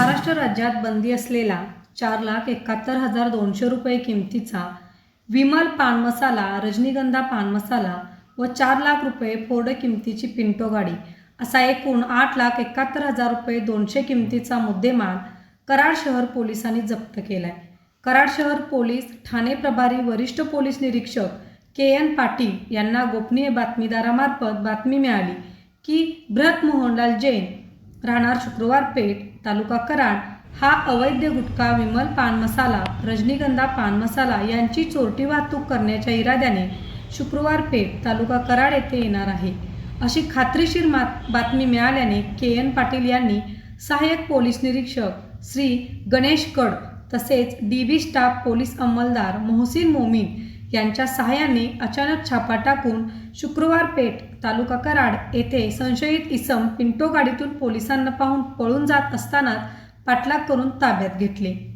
महाराष्ट्र राज्यात बंदी असलेला चार लाख एकाहत्तर हजार दोनशे रुपये किमतीचा विमल पान मसाला रजनीगंधा पान मसाला व चार लाख रुपये फोर्ड किमतीची पिंटो गाडी असा एकूण आठ लाख एकाहत्तर हजार रुपये दोनशे किमतीचा मुद्देमाल कराड शहर पोलिसांनी जप्त केलाय. कराड शहर पोलीस ठाणे प्रभारी वरिष्ठ पोलीस निरीक्षक के एन पाटील यांना गोपनीय बातमीदारामार्फत बातमी मिळाली की बृहत मोहनलाल जैन राहणार शुक्रवार पेठ तालुका कराड. हा अवैध गुटखा विमल पान मसाला रजनीगंधा पान मसाला यांची चोरटी वाहतूक करण्याच्या इराद्याने शुक्रवार पेठ तालुका कराड येथे येणार आहे. अशी खात्रीशीर मा बातमी मिळाल्याने के एन पाटील यांनी सहाय्यक पोलीस निरीक्षक श्री गणेश कड तसेच डी बी स्टाफ पोलीस अंमलदार मोहसिन मोमीन यांच्या सहाय्याने अचानक छापा टाकून शुक्रवार पेठ तालुका कराड येथे संशयित इसम पिंटो गाडीतून पोलिसांना पाहून पळून जात असतानाच पाठलाग करून ताब्यात घेतले.